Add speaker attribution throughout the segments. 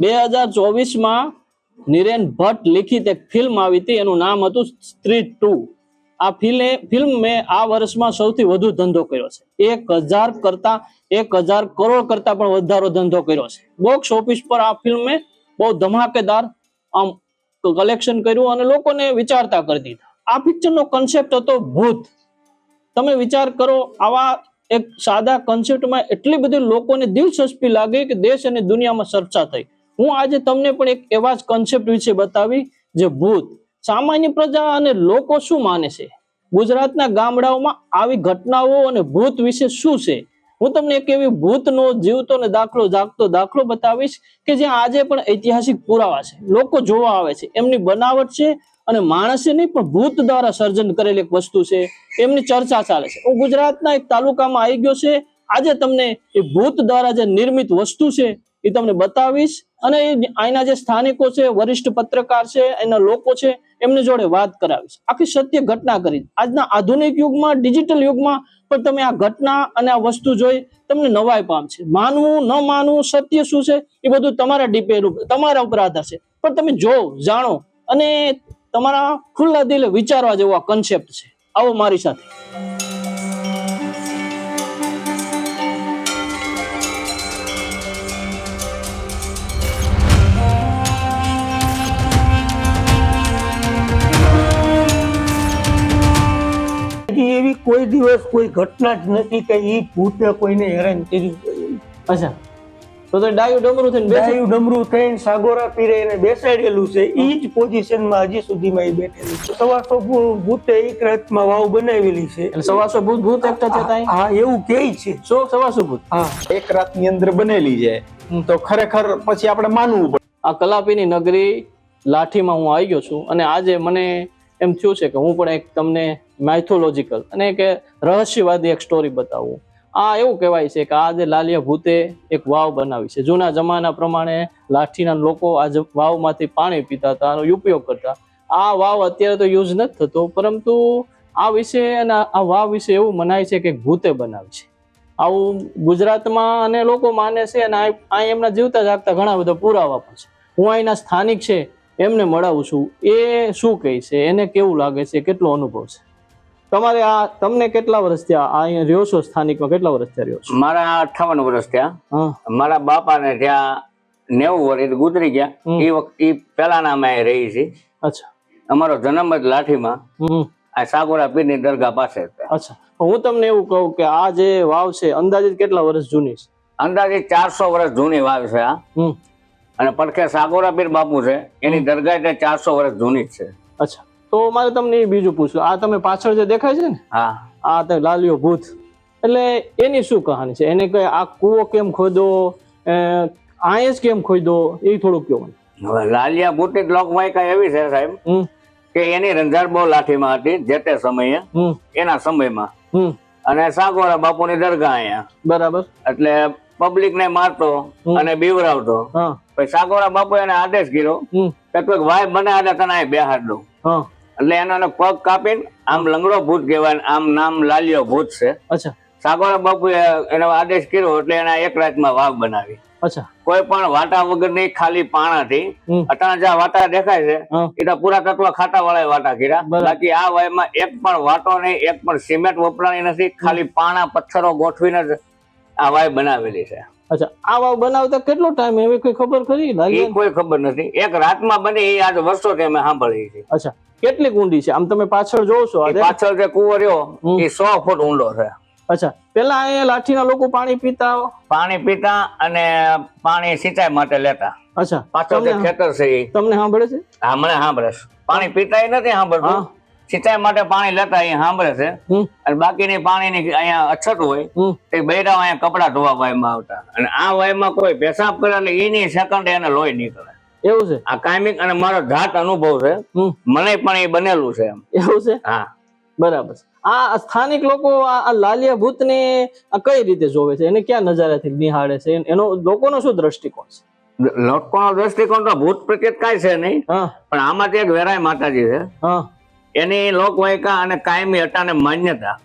Speaker 1: બે હજાર ચોવીસમાં નિરેન ભટ્ટ લિખિત એક ફિલ્મ આવી હતી. એનું નામ હતું સ્ત્રી ટુ. આ ફિલ્મે ફિલ્મ મેં આ વર્ષમાં સૌથી વધુ ધંધો કર્યો છે. એક હજાર કરતા, એક હજાર કરોડ કરતા પણ વધારો ધંધો કર્યો છે. બોક્સ ઓફિસ પર આ ફિલ્મે બહુ ધમાકેદાર, આમ કલેક્શન કર્યું અને લોકોને વિચારતા કરી દીધા. આ પિક્ચરનો કન્સેપ્ટ હતો ભૂત. તમે વિચાર કરો, આવા એક સાદા કન્સેપ્ટમાં એટલી બધી લોકોને દિલચસ્પી લાગી કે દેશ અને દુનિયામાં ચર્ચા થઈ. હું આજે તમને પણ એક એવા જ કન્સેપ્ટ વિશે બતાવી, જે ભૂત, સામાન્ય પ્રજા અને લોકો શું માને છે? ગુજરાતના ગામડાઓમાં આવી ઘટનાઓ અને ભૂત વિશે શું છે? હું તમને એક એવી ભૂતનો જીવતો ને દાખલો જાગતો દાખલો બતાવીશ કે જ્યાં આજે પણ ઐતિહાસિક પુરાવા છે. લોકો જોવા આવે છે. એમની બનાવટ છે અને માણસે નહીં, પણ ભૂત દ્વારા સર્જન કરેલી એક વસ્તુ છે, એમની ચર્ચા ચાલે છે. હું ગુજરાતના એક તાલુકામાં આવી ગયો છે. આજે તમને એ ભૂત દ્વારા જે નિર્મિત વસ્તુ છે, એ તમને બતાવીશ. અને અહીંના જે સ્થાનિકો છે, વરિષ્ઠ પત્રકાર છે, એના લોકો છે, એમની જોડે વાત કરાવીશ. આખી સત્ય ઘટના કરી. આજના આધુનિક યુગમાં, ડિજિટલ યુગમાં પણ તમે આ ઘટના અને આ વસ્તુ જોઈ તમને નવાઈ પામશે માનવું, ન માનવું, સત્ય શું છે, એ બધું તમારા ડિપેન્ડ તમારા ઉપર આધાર છે. પણ તમે જો જાણો. અને તમારા ખુલ્લા દિલે વિચારવા જેવો આ કન્સેપ્ટ છે. આવો મારી સાથે.
Speaker 2: એવી કોઈ દિવસ કોઈ ઘટના જ નથી કે એ ભૂતે કોઈને હેરાન કર્યું.
Speaker 1: અચ્છા. તો તો ડાયું ડમરું થઈને બેસી.
Speaker 2: ડાયું ડમરું થઈને સાગોરા પીરે એને બેસાડેલું છે. ઈ જ પોઝિશનમાં હજી સુધીમાં એ બેઠેલું છે. સવાસો ભૂતે એક રાતમાં વાવ બનાવેલી છે.
Speaker 1: એટલે સવાસો ભૂત ભૂત એકઠા થતા
Speaker 2: હા એવું કહે છે.
Speaker 1: સો સવાસો ભૂત?
Speaker 2: હા.
Speaker 3: એક રાતની અંદર બનેલી છે. તો ખરેખર પછી આપણે માનવું પડે.
Speaker 1: આ કલાપીની નગરી લાઠીમાં હું આવી ગયો છું અને આજે મને એમ થયું છે કે હું પણ એક તમને માઇથોલોજીકલ અને એક રહસ્યવાદી એક સ્ટોરી બતાવું. આ એવું કહેવાય છે કે આ જે લાલિયા ભૂતે એક વાવ બનાવી છે. જૂના જમાના પ્રમાણે લાઠીના લોકો આ વાવમાંથી પાણી પીતા હતા આનો ઉપયોગ કરતા. આ વાવ અત્યારે તો યુઝ નથી થતો, પરંતુ આ વિશે અને આ વાવ વિશે એવું મનાય છે કે ભૂતે બનાવી છે. આવું ગુજરાતમાં અને લોકો માને છે અને આ એમના જીવતા જાગતા ઘણા બધા પુરાવા પણ છે. હું અહીંના સ્થાનિક છે, એમને મળાવું છું. એ શું કહે છે? એને કેવું લાગે છે? કેટલો અનુભવ છે? તમારે આ તમને કેટલા વર્ષ થયા? આ અહીંયા રહ્યો છો સ્થાનિકમાં? કેટલા વર્ષ થયા રહ્યો છો?
Speaker 4: મારા અઠાવન વર્ષ થયા. મારા બાપાને ત્યાં નેવું વર્ષ ગુજરી ગયા. એ વખત પેલાના અમે રહી છે.
Speaker 1: અચ્છા.
Speaker 4: અમારો જન્મ જ લાઠીમાં. આ સાગોરા પીરની દરગાહ પાસે.
Speaker 1: અચ્છા. હું તમને એવું કહું કે આ જે વાવ છે અંદાજિત કેટલા વર્ષ જૂની છે?
Speaker 4: અંદાજે ચારસો વર્ષ જૂની વાવ છે આ. અને પડખે સાગોરા પીર બાપુ છે. એની દરગાહ એટલે ચારસો વર્ષ જૂની જ છે.
Speaker 1: અચ્છા. તો મારે તમને એ બીજું પૂછવું. આ તમે પાછળ જે દેખાય છે ને
Speaker 4: હા.
Speaker 1: આ તે લાલિયો ભૂત. એટલે એની શું કહાની છે? એને કઈ આ કૂવો કેમ ખોદો જ કેમ ખોદો એ થોડુંક કહો મને.
Speaker 4: હવે લાલિયા બુટી લોકવાયકા એવી છે સાહેબ? કે એની રંજાડ બહુ લાઠીમાં હતી જે તે સમયે. એના સમયમાં. અને સાગોરા બાપુની દરગાહ અહીંયા.
Speaker 1: બરાબર.
Speaker 4: એટલે પબ્લિક ને મારતો અને બીવરાવતો. પછી સાગોરા બાપુ એને આદેશ કર્યો
Speaker 1: હમ.
Speaker 4: કે તું વાય બને આદે તને બેહાડ દઉં. એટલે એનો પગ કાપીને આમ લંગડો ભૂત કહેવાય આમ નામ લાલિયો ભૂત છે.
Speaker 1: અચ્છા.
Speaker 4: સાગોરા બાપુએ એનો આદેશ કર્યો એટલે એને એક રાતમાં વાઘ બનાવી.
Speaker 1: અચ્છા.
Speaker 4: કોઈ પણ વાટા વગરની ખાલી પાણા
Speaker 1: થી
Speaker 4: અટાણા જ્યાં વાટા દેખાય છે એ તો પૂરા તત્વ ખાતા વાળા વાટા કર્યા. બાકી આ વાયમાં એક પણ વાટો નહીં એક પણ સિમેન્ટ વપરાણી નથી ખાલી પાણા પથ્થરો ગોઠવીને આ વાય બનાવેલી છે.
Speaker 1: અચ્છા આ વાવ બનાવતા કેટલો ટાઈમ એવી કોઈ ખબર ખરી?
Speaker 4: એ કોઈ ખબર નથી. એક રાતમાં બની એ આજ વર્ષોથી અમે સાંભળી છે
Speaker 1: અચ્છા કેટલી ઊંડી છે? આમ તમે પાછળ જોવો છો
Speaker 4: પાછળ જે કુવો રહ્યો એ સો ફૂટ ઊંડો છે.
Speaker 1: અચ્છા પેલા અહીંયા લાઠીના લોકો પાણી પીતા?
Speaker 4: પાણી પીતા અને પાણી સિંચાઈ માટે લેતા.
Speaker 1: અચ્છા
Speaker 4: પાછળ જે ખેતર છે એ.
Speaker 1: તમને સાંભળે છે?
Speaker 4: હા મને સાંભળે છે. પાણી પીતા નથી. સાંભળતું. સિંચાઈ માટે પાણી લેતા અહીંયા સાંભળે છે. અને બાકીની પાણીની અહીંયા અછત હોય તે બૈરા અહીંયા કપડા ધોવા વાયમાં આવતા. અને આ વાયમાં કોઈ પેશાબ કરે એટલે એની સેકન્ડ એને લોહી નીકળે.
Speaker 1: એવું છે?
Speaker 4: આ કાયમિક અને મારો જાત અનુભવ છે. મને પણ એ બનેલું છે એમ.
Speaker 1: એવું છે?
Speaker 4: હા.
Speaker 1: બરાબર. આ સ્થાનિક લોકો આ લાલિયા ભૂતને આ કઈ રીતે જોવે છે? એને ક્યાં નજારાથી નિહાળે છે? એનો લોકોનો શું દ્રષ્ટિકોણ છે?
Speaker 4: લોકોનો દ્રષ્ટિકોણ તો ભૂત પ્રત્યે કાંઈ છે નહીં.
Speaker 1: હા.
Speaker 4: પણ આમાંથી એક વેરાય માતાજી છે.
Speaker 1: હા.
Speaker 4: એની લોકવાયકા અને કાયમી અટાને માન્યતા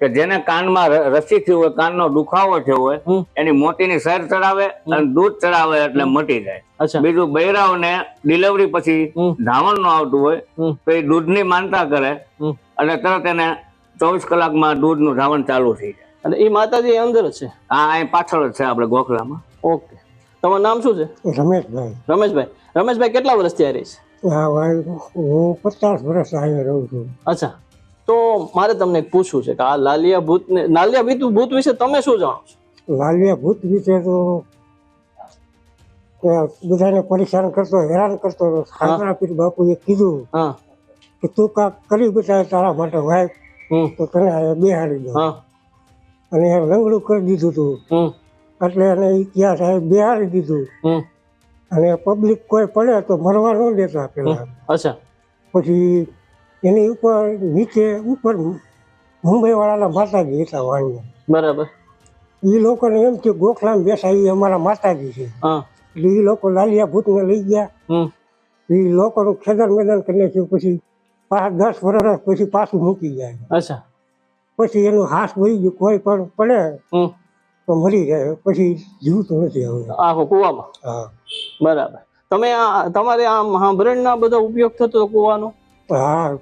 Speaker 4: કે જેને કાનમાં રસી થયું હોય કાનનો દુખાવો થયો હોય. એની મોતીની સર ચડાવે અને દૂધ ચડાવે એટલે મટી જાય.
Speaker 1: અચ્છા.
Speaker 4: બીજું બૈરાઓને ડિલિવરી પછી. ધાવણનું આવતું હોય
Speaker 1: હમ.
Speaker 4: તો એ દૂધની માનતા કરે અને તરત એને ચોવીસ કલાકમાં દૂધનું ધાવણ ચાલુ થઈ જાય.
Speaker 1: અને એ માતાજી અંદર જ છે?
Speaker 4: આ એ પાછળ જ છે આપણે ગોખલામાં.
Speaker 1: ઓકે. તમારું નામ શું છે?
Speaker 5: રમેશભાઈ.
Speaker 1: રમેશભાઈ. રમેશભાઈ કેટલા વર્ષથી આ રહી છે?
Speaker 5: હા ભાઈ હું પચાસ વર્ષ અહીંયા રહું છું.
Speaker 1: અચ્છા. તો મારે તમને પૂછવું છે કે આ લાલિયા ભૂત ને લાલિયા ભૂત ભૂત વિશે તમે શું જાણો છો?
Speaker 5: લાલિયા ભૂત વિશે તો બધાને પરેશાન કરતો હેરાન કરતો સાંકળા પીર બાપુએ કીધું
Speaker 1: હા.
Speaker 5: કે તું કાંક કરી બતાવે તારા માટે
Speaker 1: વાઈફ
Speaker 5: તો તને બેહાડી દો.
Speaker 1: હા.
Speaker 5: અને એ લંગડું કરી દીધું
Speaker 1: હમ.
Speaker 5: એટલે એને ઇતિહાસ સાહેબ બેહાડી દીધું. અને પબ્લિક કોઈ પડે તો મરવા ન દેતા પેલા.
Speaker 1: અચ્છા.
Speaker 5: પછી એની ઉપર નીચે ઉપર મુંબઈ વાળાના માતાજી હતા વાણિયા
Speaker 1: બરાબર.
Speaker 5: એ લોકોને એમ કે ગોખલામ બેસાય અમારા માતાજી છે. એટલે એ લોકો લાલિયા ભૂતને લઈ ગયા. એ લોકોનું ખેદર મેદાન કરી નાખ્યું પછી પાંચ દસ વર્ષ પછી પાછું મૂકી જાય.
Speaker 1: અચ્છા.
Speaker 5: પછી એનું હાથ વહી ગયું કોઈ પણ પડે તો મરી જાય પછી જીવતું નથી હવે.
Speaker 1: આખો કુવામાં?
Speaker 5: હા.
Speaker 1: બરાબર. તમે આ તમારે આમ સાંભળના બધો ઉપયોગ થતો કુવાનો?
Speaker 5: હા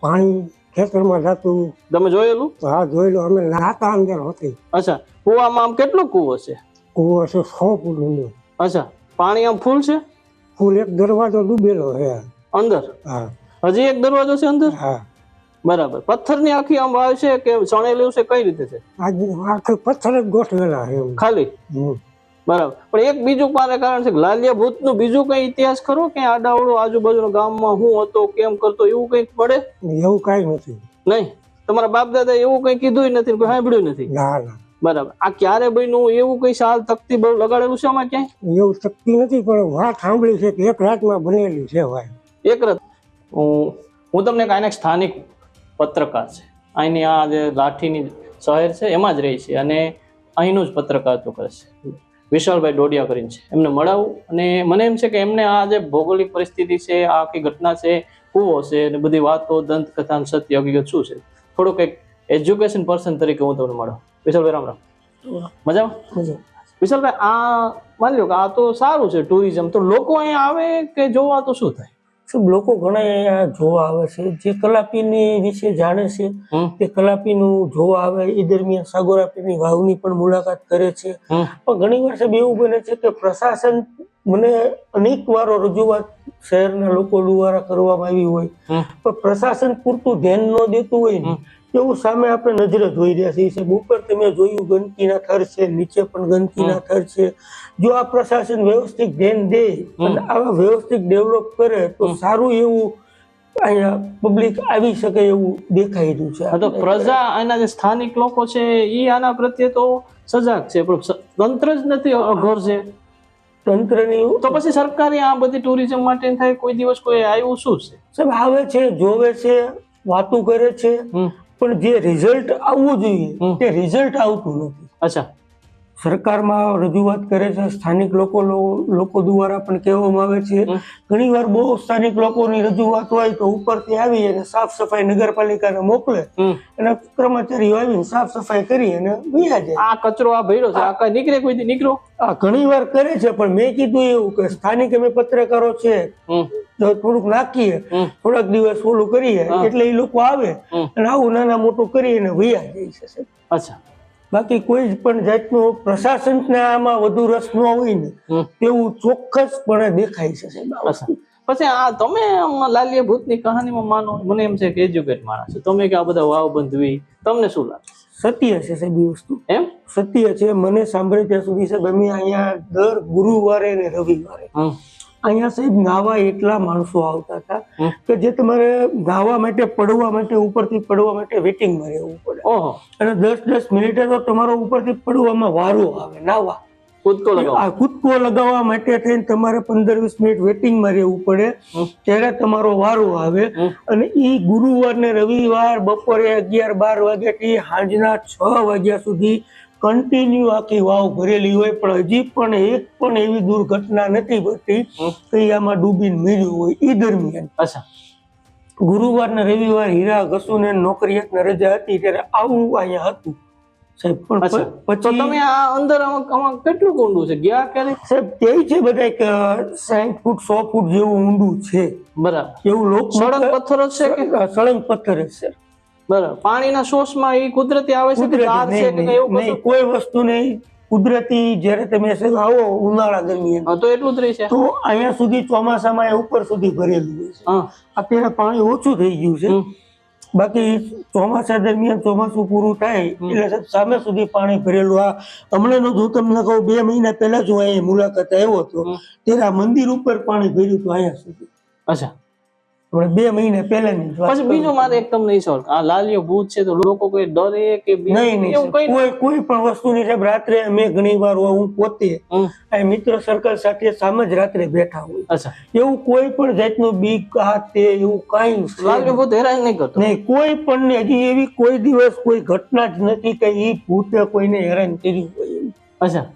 Speaker 5: પાણી ખેતરમાં જતું.
Speaker 1: તમે જોયેલું?
Speaker 5: હા જોયેલું. અમે નાતા અંદર હતી.
Speaker 1: અચ્છા. કુવામાં આમ કેટલો કુવો છે?
Speaker 5: કૂવો છે સો ફૂટ ઊંડો
Speaker 1: અચ્છા. પાણી આમ ફૂલ છે?
Speaker 5: ફૂલ એક દરવાજો ડૂબેલો છે.
Speaker 1: અંદર?
Speaker 5: હા.
Speaker 1: હજી એક દરવાજો છે અંદર?
Speaker 5: હા.
Speaker 1: બરાબર. પથ્થરની આખી આમ વાવ છે કે ચણેલું છે કઈ રીતે છે?
Speaker 5: આખી પથ્થર જ ગોઠવેલા છે
Speaker 1: ખાલી. બરાબર. પણ એક બીજું મારે કારણ છે લાલિયા લાલિયા ભૂતનું બીજું કઈ ઇતિહાસ ખરો? કે આડાવડું આજુબાજુના ગામમાં હું હતો કેમ કરતો એવું કંઈક પડે?
Speaker 5: એવું કાંઈ નથી.
Speaker 1: નહીં. તમારા બાપ દાદા એવું કંઈ કીધું નથી કોઈ સાંભળ્યું નથી?
Speaker 5: ના ના.
Speaker 1: બરાબર. આ ક્યારે બન્યું? એવું કઈ સાલ તકતી બહુ લગાડેલું છે આમાં ક્યાંય?
Speaker 5: એવું શક્તિ નથી પણ વાત સાંભળી છે કે એક રાતમાં બનેલી છે ભાઈ.
Speaker 1: એક રાત. હું તમને એક સ્થાનિક પત્રકાર છે. અહીંની આ જે લાઠીની શહેર છે એમાં જ રહી છે અને અહીંનું જ પત્રકારત્વ કરે છે. વિશાલભાઈ ડોડિયા કરીને છે. એમને મળાવું અને મને એમ છે કે એમને આ જે ભૌગોલિક પરિસ્થિતિ છે આ આખી ઘટના છે કૂવો છે અને બધી વાતો દંતકથા સત્ય હકીકત શું છે? થોડુંક એક એજ્યુકેશન પર્સન તરીકે હું તમને મળો. વિશાલભાઈ રામ રામ. મજામાં? વિશાલભાઈ આ માની લો કે આ તો સારું છે ટુરિઝમ. તો લોકો અહીંયા આવે કે જોવા તો શું થાય?
Speaker 2: સાહેબ લોકો ઘણા અહીંયા જોવા આવે છે? જે કલાપીની વિશે જાણે છે તે કલાપીનું જોવા આવે એ દરમિયાન સાગોરાપીની વાવની પણ મુલાકાત કરે છે. પણ ઘણી વાર સાહેબ એવું બને છે કે પ્રશાસન મને અનેક વારો રજૂઆત શહેરના લોકો દ્વારા કરવામાં આવી હોય. પણ પ્રશાસન પૂરતું ધ્યાન ન દેતું હોય ને એવું સામે આપણે નજરે જોઈ રહ્યા છીએ. સાહેબ ઉપર તમે જોયું ગંદકીના થર છે નીચે પણ ગંદકીના થર છે. જો આ પ્રશાસન વ્યવસ્થિત ધ્યાન દે અને આવા વ્યવસ્થિત ડેવલપ કરે તો સારું એવું અહીંયા પબ્લિક આવી શકે એવું દેખાઈ રહ્યું છે.
Speaker 1: તો પ્રજા આના જે સ્થાનિક લોકો છે એ આના પ્રત્યે તો સજાગ છે પણ તંત્ર જ નથી અઘોર છે.
Speaker 2: તંત્રની
Speaker 1: તો પછી સરકારે આ બધી ટુરિઝમ માટે થાય કોઈ દિવસ કોઈ આવ્યું શું છે?
Speaker 2: સાહેબ આવે છે જોવે છે વાતો કરે છે. પણ જે રિઝલ્ટ આવવું જોઈએ. તે રિઝલ્ટ આવતું નથી
Speaker 1: અચ્છા
Speaker 2: સરકારમાં રજૂઆત કરે છે સ્થાનિક લોકો લોકો દ્વારા પણ કહેવામાં આવે છે. ઘણી વાર બહુ સ્થાનિક લોકોની રજૂઆત હોય તો ઉપરથી આવી અને સાફ સફાઈ નગરપાલિકાને મોકલે અને કર્મચારીઓ આવીને સાફ સફાઈ કરી અને વયા જાય.
Speaker 1: આ કચરો આ ભર્યો છે આ કઈ નીકળે કોઈ નીકળો
Speaker 2: આ ઘણી વાર કરે છે પણ મેં કીધું એવું કે સ્થાનિક અમે પત્રકારો છે તો થોડુંક નાખીએ થોડાક દિવસ ઓલું કરીએ એટલે એ લોકો આવે અને આવું નાના મોટું કરી અને વયા જાય છે
Speaker 1: અચ્છા.
Speaker 2: બાકી કોઈ જ પણ જાતનું પ્રશાસનને આમાં વધુ રસ ન હોય ને તેવું ચોક્કસપણે દેખાય છે સાહેબ
Speaker 1: પછી આ તમે આમ લાલિયા ભૂતની કહાનીમાં માનો મને એમ છે કે એજ્યુકેટ માણસ છે. તમે કે આ બધા વાવ બંધવી તમને શું લાગે?
Speaker 2: સત્ય છે સાહેબ એ વસ્તુ.
Speaker 1: એમ?
Speaker 2: સત્ય છે મને સાંભળે ત્યાં સુધી સાહેબ અમે અહીંયા દર ગુરુવારે ને રવિવારે અહીંયા સાહેબ નાવા એટલા માણસો આવતા હતા કે જે તમારે નાવા માટે પડવા માટે ઉપરથી પડવા માટે વેટિંગમાં રહેવું પડે. અને દસ દસ મિનિટે તો તમારો ઉપરથી પડવામાં વારો આવે નાવા.
Speaker 1: કૂદકો
Speaker 2: લગાવવા માટે થઈને તમારે પંદર વીસ મિનિટ વેટિંગમાં રહેવું પડે. ત્યારે તમારો વારો આવે અને ઈ ગુરુવાર ને રવિવાર બપોરે અગિયાર બાર વાગ્યાથી સાંજના છ વાગ્યા સુધી કન્ટિન્યુ આખી વાવ ભરેલી હોય પણ હજી પણ એક પણ એવી દુર્ઘટના નથી બનતી કે આમાં ડૂબીને મર્યું હોય. એ દરમિયાન
Speaker 1: અચ્છા.
Speaker 2: ગુરુવાર ને રવિવાર હીરા ઘસુ ને નોકરિયાત ને રજા હતી ત્યારે આવું અહીંયા હતું. સાહેબ પણ પછી
Speaker 1: તમે આ અંદર આમાં આમાં કેટલું ઊંડું છે? ગયા ક્યારે?
Speaker 2: સાહેબ તે છે બધા કે ફૂટ સો ફૂટ જેવું ઊંડું છે.
Speaker 1: બરાબર.
Speaker 2: એવું લોક
Speaker 1: સળંગ પથ્થરો છે કે?
Speaker 2: સળંગ પથ્થર છે.
Speaker 1: બરાબર. પાણીના સોર્સમાં એ કુદરતી આવે છે કે
Speaker 2: કુદરતી
Speaker 1: છે કે એવું
Speaker 2: નહીં, કોઈ વસ્તુ નહીં. કુદરતી જ્યારે તમે આવો ઉનાળા દરમિયાન.
Speaker 1: તો એટલું જ રહી
Speaker 2: તો અહીંયા સુધી ચોમાસામાં ઉપર સુધી ભરેલું હોય છે. અત્યારે પાણી ઓછું થઈ ગયું છે. બાકી ચોમાસા દરમિયાન ચોમાસું પૂરું થાય એટલે સામે સુધી પાણી ભરેલું. આ હમણાંનો જો તમને કહું બે મહિના પહેલા જ હું અહીંયા મુલાકાત આવ્યો હતો. ત્યારે આ મંદિર ઉપર પાણી ભર્યું હતું અહીંયા સુધી.
Speaker 1: અચ્છા.
Speaker 2: બે મહિને પહેલાની
Speaker 1: પછી બીજો મારે એક તમને ઈ સવાલ આ લાલિયો ભૂત છે તો લોકો કોઈ ડરે કે
Speaker 2: નહીં નહીં
Speaker 1: કોઈ
Speaker 2: કોઈ પણ વસ્તુની સાહેબ રાત્રે અમે ઘણી વાર હું પોતે આ મિત્ર સર્કલ સાથે સામે જ રાત્રે બેઠા હોય.
Speaker 1: અચ્છા.
Speaker 2: એવું કોઈ પણ જાતનું બીક આ તે એવું કાંઈ
Speaker 1: લાલિયો ભૂત હેરાન નહીં કરતો?
Speaker 2: નહીં કોઈ પણ ને હજી એવી કોઈ દિવસ કોઈ ઘટના જ નથી કે એ ભૂતે કોઈને હેરાન કર્યું હોય
Speaker 1: અચ્છા.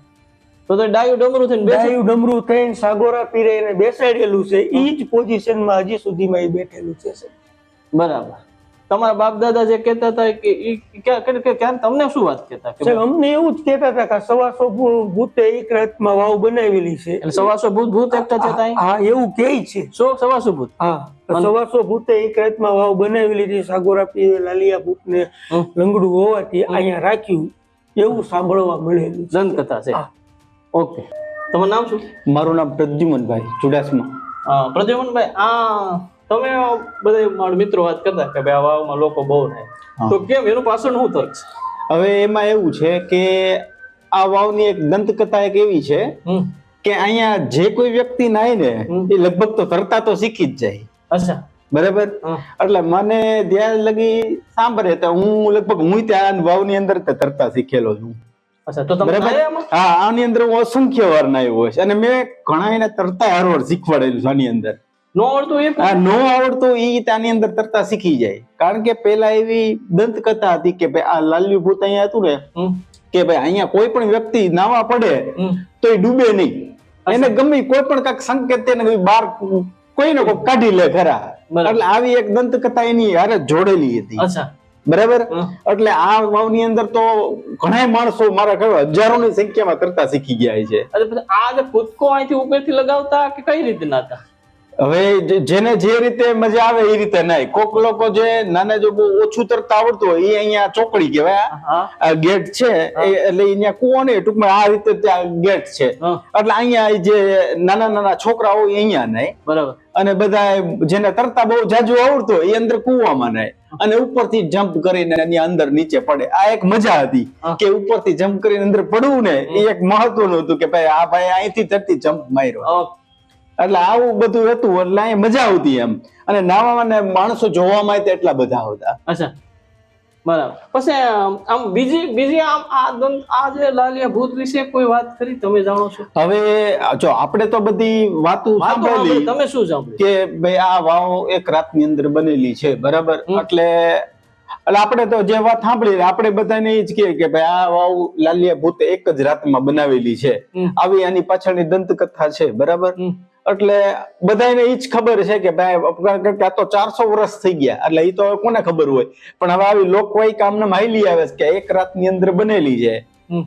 Speaker 1: તો તો ડાયું ડમરું થઈને
Speaker 2: ડાયું ડમરું થઈને સાગોરા પીરે એને બેસાડેલું છે. ઈ જ પોઝિશનમાં હજી સુધીમાં એ બેઠેલું છે
Speaker 1: બરાબર. તમારા બાપ દાદા જે કહેતા હતા કે કે- ક્યાં તમને શું વાત કહેતા કે
Speaker 2: અમને એવું જ કહેતા હતા કે સવાસો ભૂતે એક રાતમાં વાવ બનાવેલી છે.
Speaker 1: એટલે સવાસો ભૂત ભૂત એકતા થતા?
Speaker 2: હા એવું કહે છે.
Speaker 1: સો સવાસો ભૂત?
Speaker 2: હા સવાસો ભૂતે એક રાતમાં વાવ બનાવેલી છે. સાગોરા પીરે લાલિયા ભૂતને
Speaker 1: ને
Speaker 2: લંગડું હોવાથી અહીંયા રાખ્યું. એવું સાંભળવા મળેલું
Speaker 1: દંતકથા છે. ઓકે. તમારું નામ શું?
Speaker 3: મારું નામ પ્રદ્યુમનભાઈ ચુડાસમા.
Speaker 1: હા, પ્રદ્યુમનભાઈ આ તમે બધા મારા મિત્રો વાત કરતા કે ભાઈ આ વાવમાં લોકો બહુ થાય તો કેમ? એનું પાછળ શું તર્ક છે?
Speaker 3: હવે એમાં એવું છે કે આ વાવની એક દંતકથા એક એવી છે કે અહીંયા જે કોઈ વ્યક્તિ નાય ને એ લગભગ તો તરતા તો શીખી જ જાય.
Speaker 1: અચ્છા.
Speaker 3: બરાબર? એટલે મને ધ્યાન લગી સાંભળે તો હું લગભગ હું ત્યાં વાવની અંદર તરતા શીખેલો છું. આની અંદર હું અસંખ્ય વાર નાયો હોય છે. અને મેં ઘણા એને તરતા હરવાર શીખવાડેલું છે આની અંદર.
Speaker 1: નો આવડતું એ
Speaker 3: હા નો આવડતું એ ત્યાંની અંદર તરતા શીખી જાય. કારણ કે પેલા એવી દંતકથા હતી કે ભાઈ આ લાલ્યુ ભૂત અહીંયા હતું ને કે ભાઈ અહીંયા કોઈ પણ વ્યક્તિ નાવા પડે. તો એ ડૂબે નહીં. એને ગમે કોઈ પણ કાંઈક સંકેત તેને કોઈ બાર કોઈને કોઈ કાઢી લે ખરા. એટલે આવી એક દંતકથા એની હારે જોડેલી હતી.
Speaker 1: અચ્છા.
Speaker 3: બરાબર? એટલે આ વાવની અંદર તો ઘણા માણસો મારા હજારો હજારોની સંખ્યામાં તરતા શીખી ગયા છે.
Speaker 1: આ જે કૂદકો અહીંથી ઉપરથી લગાવતા કે કઈ રીતે હતા
Speaker 3: હવે જેને જે રીતે મજા આવે એ રીતે નહીં. કોક લોકો જે નાને જો બહુ ઓછું તરતા આવડતું હોય એ અહીંયા ચોકડી કહેવાય. આ ગેટ છે એટલે અહીંયા કુવો નહીં ટૂંકમાં આ રીતે ત્યાં ગેટ છે. એટલે અહીંયા જે નાના નાના છોકરા હોય અહીંયા નહીં.
Speaker 1: બરાબર.
Speaker 3: અને બધા જેને તરતા બહુ જાજુ આવડતો એ અંદર કૂવામાં નાય. અને ઉપરથી જમ્પ કરીને એની અંદર નીચે પડે. આ એક મજા હતી કે ઉપરથી જમ્પ કરીને અંદર પડવું ને એ એક મહત્વનું હતું કે ભાઈ આ ભાઈ અહીંથી તરતી જમ્પ માર્યો. એટલે આવું બધું હતું એટલે અહીં મજા આવતી એમ. અને નાવામાં ને માણસો જોવામાં એટલા બધા આવતા
Speaker 1: અચ્છા. બરાબર. પછી આમ બીજી બીજી આમ આ દંત આ જે લાલિયા ભૂત વિશે કોઈ વાત કરી તમે જાણો છો?
Speaker 3: હવે જો આપણે તો બધી વાતો
Speaker 1: વાતો સાંભળી,
Speaker 3: સાંભળેલી
Speaker 1: તમે શું સાંભળ્યું?
Speaker 3: કે ભાઈ આ વાવ એક રાતની અંદર બનેલી છે બરાબર? એટલે એટલે આપણે તો જે વાત સાંભળી આપણે બધાને એ જ કહીએ કે ભાઈ આ વાવ લાલિયા ભૂત એક જ રાતમાં બનાવેલી છે. આવી આની પાછળની દંતકથા છે બરાબર. એટલે બધાને એ જ ખબર છે કે ભાઈ આ તો ચારસો વર્ષ થઈ ગયા, એટલે એ તો કોને ખબર હોય પણ હવે આવી લોકવાયી કામને માહિલી આવે કે એક રાતની અંદર બનેલી છે.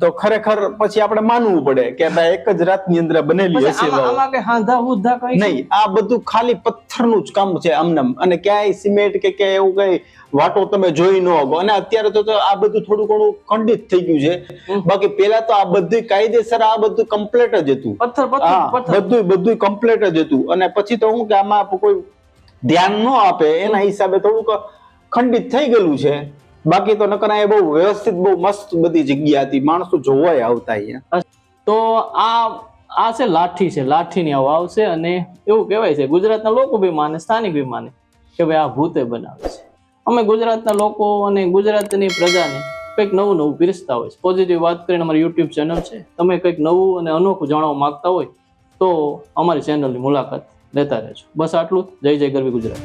Speaker 3: તો ખરેખર પછી આપણે માનવું પડે કે ભાઈ એક જ રાતની અંદર બનેલી હશે
Speaker 1: આમાં
Speaker 3: વાવ.
Speaker 1: હાંધા હુંધા કઈ
Speaker 3: નહીં આ બધું ખાલી પથ્થરનું જ કામ છે આમનામ. અને ક્યાંય સિમેન્ટ કે ક્યાંય એવું કઈ વાટો તમે જોઈ ન હોગો અને અત્યારે તો આ બધું થોડું ઘણું ખંડિત થઈ ગયું છે. બાકી પેલા તો આ બધું કાયદેસર આ બધું કમ્પ્લેટ જ હતું.
Speaker 1: પથ્થર
Speaker 3: બધું બધું કમ્પ્લેટ જ હતું. અને પછી તો હું કે આમાં કોઈ ધ્યાન ન આપે. એના હિસાબે થોડુંક ખંડિત થઈ ગયેલું છે. બાકી તો નકર એ બહુ વ્યવસ્થિત, બહુ મસ્ત બધી જગ્યા હતી. માણસો જોવાય આવતા અહીંયા.
Speaker 1: તો આ આ છે લાઠી છે. લાઠીની આ આવશે અને એવું કહેવાય છે, ગુજરાતના લોકો બી માને સ્થાનિક બી માને કે ભાઈ આ ભૂતે બનાવે છે. અમે ગુજરાતના લોકો અને ગુજરાતની પ્રજાને કંઈક નવું નવું પીરસતા હોય છે. પોઝિટિવ વાત કરીને અમારી યુટ્યુબ ચેનલ છે. તમે કંઈક નવું અને અનોખું જાણવા માંગતા હોય તો અમારી ચેનલની મુલાકાત લેતા રહેજો. બસ આટલું જય જય ગરવી ગુજરાત.